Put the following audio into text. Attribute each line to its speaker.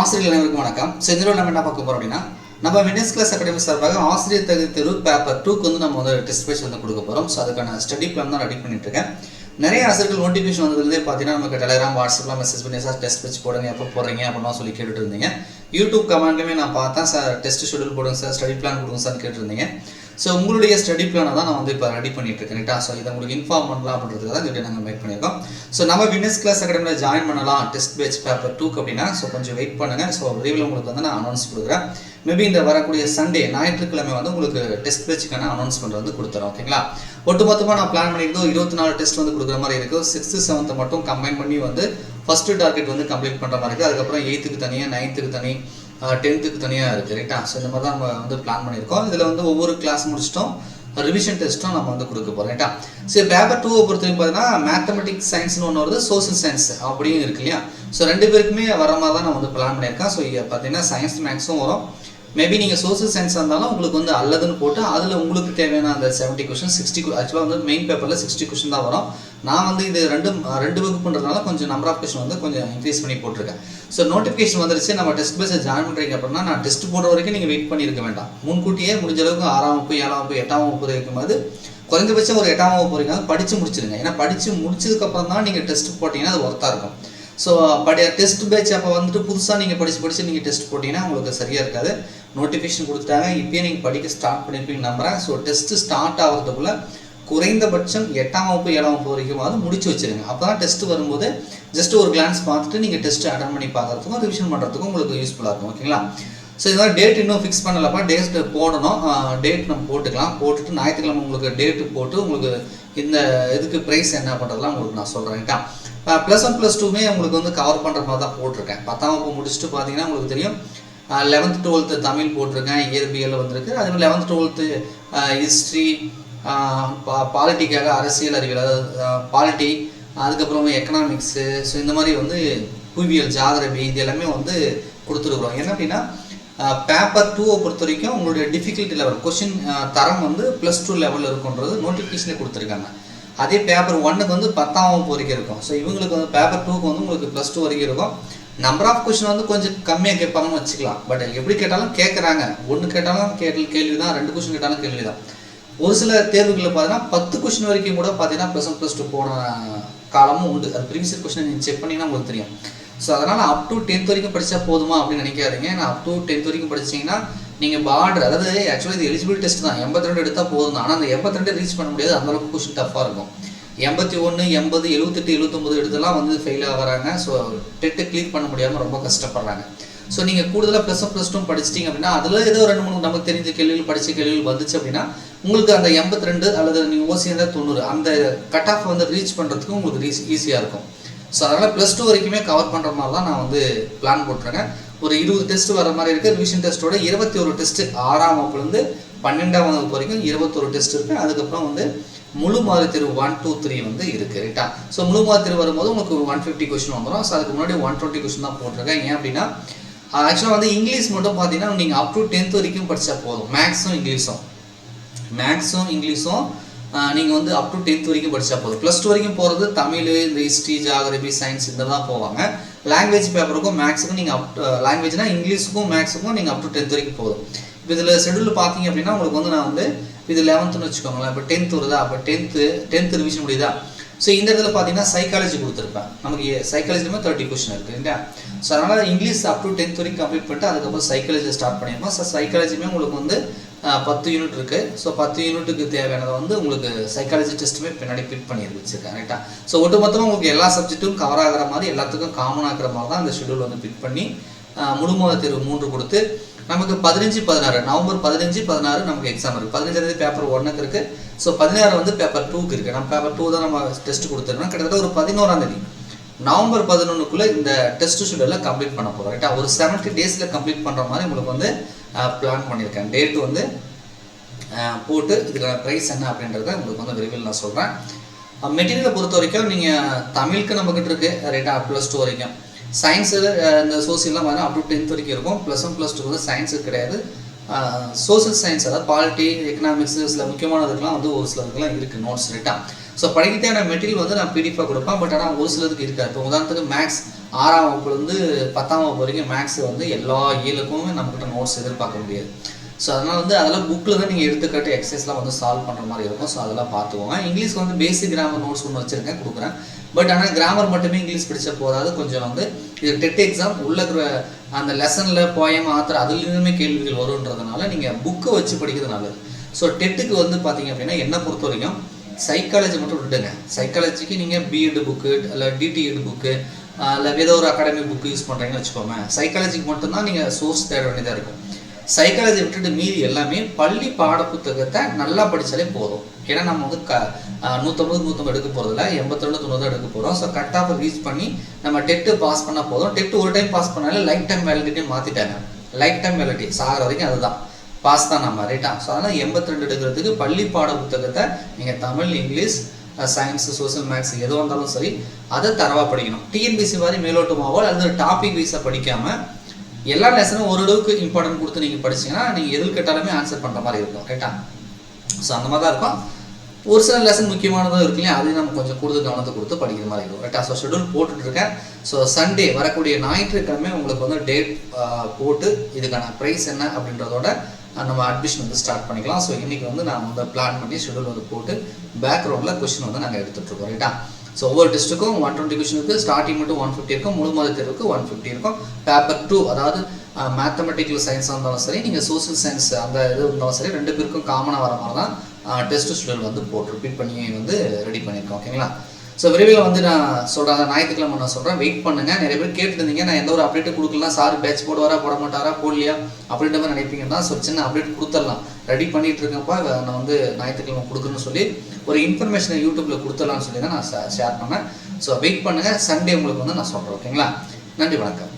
Speaker 1: ஆசிரியர் அனைவருக்கும் வணக்கம். செஞ்சரோடு நம்ம என்ன பார்க்க போகிறோம் அப்படின்னா நம்ம வினஸ் கிளாஸ் அகாடமி சார்பாக ஆசிரியர் தகுதி தேர்வு பேப்பர் டூக்கு வந்து நம்ம வந்து டெஸ்ட் பேஜ் வந்து கொடுக்க போகிறோம் ஸோ அதுக்கான ஸ்டடி பிளான் தான் ரெடி பண்ணிட்டு இருக்கேன். நிறைய ஆசிரியர்கள் நோட்டிஃபிகேஷன் வந்ததுலேருந்தே பார்த்தீங்கன்னா நமக்கு டெலகிராம் வாட்ஸ்அப்லாம் மெசேஜ் பண்ணி சார் டெஸ்ட் வச்சு போடுங்க எப்போ போடுறீங்க? அப்படின்லாம் சொல்லி கேட்டுட்டு இருந்தீங்க. யூடியூப் கமெண்ட்டுமே நான் பார்த்தேன் சார் டெஸ்ட் ஷெடியூல் போடுங்க சார் ஸ்டடி பிளான் கொடுங்க சார் கேட்டிருந்தீங்க ஸோ உங்களுடைய ஸ்டடி பிளானை தான் நான் வந்து இப்போ ரெடி பண்ணிட்டு இருக்கேன் ஸோ இதை உங்களுக்கு இன்ஃபார்ம் பண்ணலாம் அப்படின்றதுக்காக தான் இந்த நாங்கள் மேக் பண்ணியிருக்கோம். ஸோ நம்ம வினஸ் கிளாஸ் அகாடமியில் ஜாயின் பண்ணலாம் டெஸ்ட் பேட்ச் பேப்பர் டூக்கு அப்படின்னா. ஸோ கொஞ்சம் வெயிட் பண்ணுங்கள் ஸோ விரைவில் உங்களுக்கு வந்து நான் அனௌன்ஸ் கொடுக்குறேன். மேபி இந்த வரக்கூடிய சண்டே ஞாயிற்றுக்கிழமை வந்து உங்களுக்கு டெஸ்ட் பேட்சுக்கான அனௌன்ஸ்மெண்ட் வந்து கொடுத்துறோம் ஓகேங்களா ஒட்டுமொத்தமாக நான் பிளான் பண்ணியிருந்தோம் இருபத்தி நாலு டெஸ்ட் வந்து கொடுக்குற மாதிரி இருக்குது சிக்ஸ்த்து செவன்த்தை மட்டும் கம்பைன் பண்ணி வந்து ஃபஸ்ட்டு டார்கெட் வந்து கம்ப்ளீட் பண்ணுற மாதிரி இருக்குது அதுக்கப்புறம் எயித்துக்கு தனியாக நைன்த்துக்கு தனி டென்த்துக்கு தனியாக இருக்குது ரைட்டா ஸோ இந்த மாதிரி தான் நம்ம வந்து பிளான் பண்ணியிருக்கோம். இதில் வந்து ஒவ்வொரு கிளாஸ் முடிச்சிட்டோம். ரிவிஷன் டெஸ்ட்டும் நம்ம வந்து கொடுக்க போகிறோம் ரைட்டா சரி பேப்பர் டூவை பொறுத்த வரைக்கும் பார்த்தீங்கன்னா மேத்தமெட்டிக்ஸ் சயின்ஸ்னு ஒன்று வருது சோசியல் சயின்ஸ் அப்படின்னு இருக்கு இல்லையா? ஸோ ரெண்டு பேருக்குமே வர மாதிரி தான் நான் வந்து பிளான் பண்ணியிருக்கேன். ஸோ இங்கே பார்த்தீங்கன்னா சயின்ஸ் மேக்ஸும் வரும். மேபி நீங்கள் சோஷியல் சயின்ஸ் இருந்தாலும் உங்களுக்கு வந்து அல்லதுன்னு போட்டு அதில் உங்களுக்கு தேவையான அந்த செவன்ட்டி கொஷின் சிக்ஸ்டி ஆக்சுவலாக வந்து மெயின் பேப்பரில் சிக்ஸ்டி கொஷின் தான் வரும். நான் வந்து இது ரெண்டு ரெண்டு வகுப்புன்றதுனால கொஞ்சம் நம்பர் ஆஃப் கொஷின் வந்து கொஞ்சம் இன்க்ரீஸ் பண்ணி போட்டிருக்கேன். ஸோ நோட்டிஃபிகேஷன் வந்துருச்சு. நம்ம டெஸ்ட் பேஸை ஜாயின் பண்ணுறீங்க அப்படின்னா நான் டெஸ்ட் போடுற வரைக்கும் நீங்கள் வெயிட் பண்ணியிருக்க வேண்டாம். முன்கூட்டியே முடிஞ்ச அளவுக்கு ஆறாம் வகுப்பு ஏழாம் வகுப்பு எட்டாம் வகுப்பு வரைக்கும் போது குறைந்தபட்சம் ஒரு எட்டாம் வகுப்பு வரைக்கும் படித்து முடிச்சிருங்க. ஏன்னா படித்து முடிச்சதுக்கப்புறம் தான் நீங்கள் டெஸ்ட் போட்டிங்கன்னா அது ஒர்த்தாக இருக்கும். ஸோ பட் டெஸ்ட் பேட்ச் அப்போ வந்துட்டு புதுசாக நீங்கள் படித்து படித்து நீங்கள் டெஸ்ட் போட்டிங்கன்னா உங்களுக்கு சரியாக இருக்காது. நோட்டிஃபிகேஷன் கொடுத்துட்டாங்க. இப்போயே நீங்கள் படிக்க ஸ்டார்ட் பண்ணியிருப்பீங்க நம்புகிறேன் ஸோ டெஸ்ட்டு ஸ்டார்ட் ஆகிறதுக்குள்ள குறைந்தபட்சம் எட்டாம் வகுப்பு ஏழாம் வகுப்பு வரைக்குமாவது முடிச்சு வச்சுருங்க. அப்போ தான் டெஸ்ட் வரும்போது ஜஸ்ட் ஒரு கிளான்ஸ் பார்த்துட்டு நீங்கள் டெஸ்ட் அட்டன் பண்ணி பார்க்கறதுக்கும் ரிவிஷன் பண்ணுறதுக்கும் உங்களுக்கு யூஸ்ஃபுல்லாக இருக்கும். ஓகேங்களா ஸோ இதெல்லாம் டேட் இன்னும் ஃபிக்ஸ் பண்ணலப்பா. டேட் போடணும். டேட் நம்ம போட்டுக்கலாம். போட்டுட்டு ஞாயிற்றுக்கிழமை உங்களுக்கு டேட்டு போட்டு உங்களுக்கு இந்த இதுக்கு ப்ரைஸ் என்ன பண்ணுறதுலாம் உங்களுக்கு நான் சொல்கிறேன்ட்டா ப்ளஸ் ஒன் ப்ளஸ் டூமே உங்களுக்கு வந்து கவர் பண்ணுற மாதிரி தான் போட்டிருக்கேன். பத்தாம் வகுப்பு முடிச்சுட்டு பார்த்தீங்கன்னா உங்களுக்கு தெரியும் லெவன்த் டுவெல்த்து தமிழ் போட்டிருக்கேன் இயற்பியல் வந்திருக்கு. அதே மாதிரி லெவன்த் டுவெல்த்து ஹிஸ்ட்ரி பாலிட்டிக்காக அரசியல் அறிவியல் அதாவது பாலிட்டி அதுக்கப்புறம் எக்கனாமிக்ஸு ஸோ இந்த மாதிரி வந்து புவியியல் ஜாகிரபி இது எல்லாமே வந்து கொடுத்துருக்குறோம். என்ன அப்படின்னா பேப்பர் டூவை பொறுத்த வரைக்கும் உங்களுடைய டிஃபிகல்ட்டி லெவல் கொஷின் தரம் வந்து ப்ளஸ் டூ லெவலில் இருக்குன்றது நோட்டிஃபிகேஷனே கொடுத்துருக்காங்க. அதே பேப்பர் ஒன்னுக்கு வந்து பத்தாம் வகுப்பு வரைக்கும் இருக்கும். ஸோ இவங்களுக்கு வந்து பேப்பர் டூக்கு வந்து உங்களுக்கு ப்ளஸ் டூ வரைக்கும் இருக்கும். நம்பர் ஆஃப் கொஷின் வந்து கொஞ்சம் கம்மியாக கேட்பாங்கன்னு வச்சுக்கலாம். பட் எப்படி கேட்டாலும் கேட்குறாங்க ஒன்று கேட்டாலும் கேட்டு கேள்வி தான் ரெண்டு கொஸ்டின் கேட்டாலும் கேள்வி தான் ஒரு சில தேர்வுகளில் பார்த்தீங்கன்னா பத்து கொஷின் வரைக்கும் கூட பார்த்தீங்கன்னா ப்ளஸ் ஒன் ப்ளஸ் டூ போன காலமும் உண்டு. அது ப்ரீவியஸ் கொஸ்டின் நீங்கள் செக் பண்ணிங்கன்னா உங்களுக்கு தெரியும். ஸோ அதனால் அப் டு டென்த் வரைக்கும் படித்தா போதுமா அப்படின்னு நினைக்காதீங்க. ஏன்னா அப் டு டென்த் வரைக்கும் படிச்சிங்கன்னா நீங்கள் பார்டர் அதாவது ஆக்சுவலி இது எலிஜிபிள் டெஸ்ட் தான். எண்பத்தி ரெண்டு எடுத்தால் போதும் தான். ஆனால் அந்த எண்பத்தி ரெண்டு ரீச் பண்ண முடியாது. அந்தளவுக்கு கொஷின் டஃப்பாக இருக்கும். எண்பத்தி ஒன்று எண்பது எழுபத்தெட்டு எழுபத்தொம்பது எடுத்தெல்லாம் வந்து ஃபெயில் ஆகிறாங்க. ஸோ டெட்டு கிளிக் பண்ண முடியாமல் ரொம்ப கஷ்டப்படுறாங்க. ஸோ நீங்கள் கூடுதலாக ப்ளஸ் ஒன் ப்ளஸ் டூ படிச்சிட்டிங்க அப்படின்னா அதில் ஏதோ ரெண்டு மூணு நமக்கு தெரிஞ்ச கேள்விகள் படித்த கேள்விகள் வந்துச்சு அப்படின்னா உங்களுக்கு அந்த எண்பத்தி ரெண்டு அல்லது நீங்கள் ஓசி இருந்தால் தொண்ணூறு அந்த கட் ஆஃப் வந்து ரீச் பண்ணுறதுக்கு உங்களுக்கு ரீச் ஈஸியாக இருக்கும். ஸோ அதனால் ப்ளஸ் டூ வரைக்குமே கவர் பண்ணுற மாதிரி தான் நான் வந்து பிளான் போட்டுருக்கேன். ஒரு இருபது டெஸ்ட் வர மாதிரி இருக்குது ரிவிஷன் டெஸ்ட்டோட இருபத்தி ஒரு டெஸ்ட்டு ஆறாம் வகுப்புலேருந்து பன்னெண்டாம் வகுப்பு வரைக்கும் இருபத்தொரு டெஸ்ட் இருக்குது அதுக்கப்புறம் வந்து முழு மாதிரி தேர்வு ஒன் டூ த்ரீ வந்து இருக்குது ரைட்டா ஸோ முழு மாதிரி தேர்வு வரும்போது உங்களுக்கு ஒன் ஃபிஃப்டி கொஸ்டின் வந்துடும் ஸோ அதுக்கு முன்னாடி ஒன் டுவெண்ட்டி கொஸ்டின் தான் போட்டிருக்கேன். ஏன் அப்படின்னா ஆக்சுவலாக வந்து இங்கிலீஷ் மட்டும் பார்த்தீங்கன்னா நீங்கள் அப் டு டென்த் வரைக்கும் படித்தா போதும். மேக்ஸும் இங்கிலீஷும். மேக்ஸும் இங்கிலீஷும் நீங்கள் வந்து அப் டு டென்த் வரைக்கும் படித்தா போதும். ப்ளஸ் டூ வரைக்கும் போகிறது தமிழ் இந்த ஹிஸ்ட்ரி ஜாகிரபி சயின்ஸ் இந்த தான் போவாங்க. லாங்குவேஜ் பேப்பருக்கும் மேக்ஸுக்கும் நீங்கள் அப் லாங்குவேஜ்னா uh, இங்கிலீஷுக்கும் மேக்ஸுக்கும் நீங்கள் அப் டு டென்த் வரைக்கும் போதும். இப்போ இதில் ஷெடியூல் பார்த்தீங்க அப்படின்னா உங்களுக்கு வந்து நான் வந்து இது லெவன்த்துன்னு வச்சுக்கோங்களேன். இப்போ டென்த் வருதா? அப்போ டென்த்து டென்த் ரிவிஷன் முடியுதா? ஸோ இந்த இடத்துல பார்த்தீங்கன்னா சைக்காலஜி கொடுத்துருப்பேன் நமக்கு சைக்காலஜிலுமே தேர்ட்டி கொஸ்டின் இருக்குது இல்லையா? ஸோ அதனால் இங்கிலீஷ் அப் டு டென்த் வரைக்கும் கம்ப்ளீட் பண்ணிட்டு அதுக்கப்புறம் சைக்காலஜி ஸ்டார்ட் பண்ணியிருக்கோம் ஸோ சைக்காலஜியுமே உங்களுக்கு வந்து பத்து யூனிட் இருக்குது ஸோ பத்து யூனிட்டுக்கு தேவையானதை வந்து உங்களுக்கு சைக்காலஜி டெஸ்ட்டுமே பின்னாடி ஃபிட் பண்ணி வச்சுருக்கேன் கரெக்டாக ஸோ ஒட்டுமொத்தமாக உங்களுக்கு எல்லா சப்ஜெக்ட்டும் கவர் ஆகிற மாதிரி எல்லாத்துக்கும் காமன் ஆகிற மாதிரி தான் அந்த ஷெடியூல் வந்து ஃபிட் பண்ணி முழுமத தேர்வு மூன்று கொடுத்து நமக்கு பதினஞ்சு பதினாறு. நவம்பர் பதினஞ்சு பதினாறு நமக்கு எக்ஸாம் இருக்குது பதினஞ்சாந்தேதி பேப்பர் ஒன்றுக்கு இருக்குது ஸோ பதினாறு வந்து பேப்பர் டூக்கு இருக்குது நம்ம பேப்பர் டூ தான் நம்ம டெஸ்ட் கொடுத்துருக்கோம் கிட்டத்தட்ட ஒரு பதினோராந்தேதி நவம்பர் பதினொன்றுக்குள்ளே இந்த டெஸ்ட் ஷெடியூலில் கம்ப்ளீட் பண்ண போகிறோம் ரைட்டா ஒரு செவன்ட்டி டேஸில் கம்ப்ளீட் பண்ணுற மாதிரி உங்களுக்கு வந்து பிளான் பண்ணியிருக்கேன். டேட் வந்து போட்டு இதுக்கான ப்ரைஸ் என்ன அப்படின்றத உங்களுக்கு வந்து விரைவில் நான் சொல்கிறேன் மெட்டீரியலை பொறுத்த வரைக்கும் நீங்கள் தமிழுக்கு நம்மக்கிட்ட இருக்குது ரைட்டா ப்ளஸ் டூ வரைக்கும். சயின்ஸு இந்த சோசியல்லாம் பார்த்தீங்கன்னா அப் டு டென்த் வரைக்கும் இருக்கும். ப்ளஸ் ஒன் ப்ளஸ் டூ வந்து சயின்ஸு கிடையாது. சோசியல் சயின்ஸ் அதாவது பாலிட்டி எக்கனாமிக்ஸ் சில முக்கியமானதுக்கெலாம் வந்து ஒரு சிலதுக்கெலாம் இருக்குது நோட்ஸ் ரைட்டா ஸோ படிக்க தேவையான மெட்டீரியல் வந்து நான் பிடிஎஃபாக கொடுப்பேன். பட் ஆனால் ஒரு சிலருக்கு இருக்காது. இப்போ உதாரணத்துக்கு மேக்ஸ் ஆறாம் வகுப்புலேருந்து பத்தாம் வகுப்பு வரைக்கும் மேக்ஸ் வந்து எல்லா இயலுக்குமே நம்மக்கிட்ட நோட்ஸ் எதிர்பார்க்க முடியாது. ஸோ அதனால் வந்து அதெல்லாம் புக்கில் தான் நீங்கள் எடுத்துக்காட்டு எக்ஸசைஸ்லாம் வந்து சால்வ் பண்ணுற மாதிரி இருக்கும். ஸோ அதெல்லாம் பார்த்துக்கோங்க. இங்கிலீஷ் வந்து பேசிக் கிராமர் நோட்ஸ் ஒன்று வச்சுருக்கேன். கொடுக்குறேன். பட் ஆனால் கிராமர் மட்டுமே இங்கிலீஷ் படித்த போதாது. கொஞ்சம் வந்து இது டெட் எக்ஸாம் உள்ள இருக்கிற அந்த லெசனில் போயம் ஆத்திர அதுலேருந்துமே கேள்விகள் வருன்றதுனால நீங்கள் புக்கை வச்சு படிக்கிறது நல்லது. ஸோ டெட்டுக்கு வந்து பார்த்தீங்க அப்படின்னா என்னை பொறுத்த வரைக்கும் சைக்காலஜி மட்டும் விட்டுடுங்க. சைக்காலஜிக்கு நீங்கள் பிஎட் புக்கு இல்லை டிடிஎட் புக்கு இல்லை ஏதோ ஒரு அகாடமி புக்கு யூஸ் பண்ணுறீங்கன்னு வச்சுக்கோங்க சைக்காலஜிக்கு மட்டும்தான் நீங்கள் சோர்ஸ் தேட வேண்டியதாக இருக்கும். சைக்காலஜி விட்டுட்டு மீதி எல்லாமே பள்ளி பாடப்புத்தகத்தை நல்லா படித்தாலே போதும். ஏன்னா நம்ம வந்து க நூற்றம்பது நூற்றம்பது எடுக்க போகிறதில்ல எண்பத்தி தொண்ணூறு எடுக்க போகிறோம் ஸோ கட் ஆஃப் ரீச் பண்ணி நம்ம டெட்டு பாஸ் பண்ணால் போதும். டெட்டு ஒரு டைம் பாஸ் பண்ணாலே லைஃப் டைம் வேலிடிட்டி மாற்றிட்டாங்க லைஃப் டைம் வேலிட்டி சாகிற வரைக்கும் அதுதான். பாஸ் தான் நம்ம ரைட்டா ஸோ அதனால் எண்பத்தி ரெண்டு எடுக்கிறதுக்கு பள்ளி பாட புத்தகத்தை நீங்கள் Tamil English science social maths எதுவாக இருந்தாலும் சரி அதை தரவாக படிக்கணும். டிஎன்பிசி மாதிரி மேலோட்டமாவோ அல்லது டாபிக் வைஸாக படிக்காமல் எல்லா லெசனும் ஓரளவுக்கு இம்பார்ட்டன்ட் கொடுத்து நீங்கள் படிச்சீங்கன்னா நீங்கள் எதில் கேட்டாலுமே ஆன்சர் பண்ணுற மாதிரி இருக்கும். ரைட்டா ஸோ அந்த மாதிரி தான் இருக்கும். ஒரு சில லெசன் முக்கியமானதும் இருக்கு இல்லையா? அதையும் நம்ம கொஞ்சம் கூடுதல் கவனத்தை கொடுத்து படிக்கிற மாதிரி இருக்கும். ரைட்டா ஸோ ஷெடியூல் போட்டுட்டு இருக்கேன் ஸோ சண்டே வரக்கூடிய ஞாயிற்றுக்கிழமை உங்களுக்கு வந்து டேட் போட்டு இதுக்கான ப்ரைஸ் என்ன அப்படின்றதோட நம்ம அட்மிஷன் வந்து ஸ்டார்ட் பண்ணிக்கலாம். ஸோ இன்னைக்கு வந்து நான் வந்து பிளான் பண்ணி ஷெடியூல் வந்து போட்டு பேக்ரவுண்டில் கொஷின் வந்து நாங்கள் எடுத்துகிட்டு இருக்கோம் ரைட்டா ஸோ ஒவ்வொரு டெஸ்ட்டுக்கும் ஒன் டுவெண்ட்டி கொஷனுக்கு ஸ்டார்டிங் மட்டும் ஒன் ஃபிஃப்டி இருக்கும். முழு மாத தேர்வுக்கு ஒன் ஃபிஃப்டி இருக்கும். பேப்பர் டூ அதாவது மேத்தமெட்டிக்கல் சயின்ஸாக இருந்தாலும் சரி நீங்கள் சோஷியல் சயின்ஸ் அந்த இது இருந்தாலும் சரி ரெண்டு பேருக்கும் காமனாக வர மாதிரி தான் டெஸ்ட் ஷெடியூல் வந்து போட்டு ரிப்பீட் பண்ணி வந்து ரெடி பண்ணியிருக்கோம் ஓகேங்களா ஸோ விரைவில் வந்து நான் சொல்கிறேன் ஞாயிற்றுக்கிழமை நான் சொல்கிறேன் வெயிட் பண்ணுங்கள் நிறைய பேர் கேட்டுருந்தீங்க நான் எந்த ஒரு அப்டேட்டும் கொடுக்கலாம். சார் பேட்ச் போடுவாரா போட மாட்டாரா போடலையா? அப்படின்ற மாதிரி நினைப்பீங்கன்னா ஸோ சின்ன அப்டேட் கொடுத்துடலாம். ரெடி பண்ணிட்டு இருக்கப்பா நான் வந்து ஞாயிற்றுக்கிழமை கொடுக்குறேன்னு சொல்லி ஒரு இன்ஃபர்மேஷனை யூடியூப்பில் கொடுத்துடலாம்னு சொல்லி தான் நான் ஷேர் பண்ணேன். ஸோ வெயிட் பண்ணுங்கள் சண்டே உங்களுக்கு வந்து நான் சொல்கிறேன் ஓகேங்களா நன்றி வணக்கம்.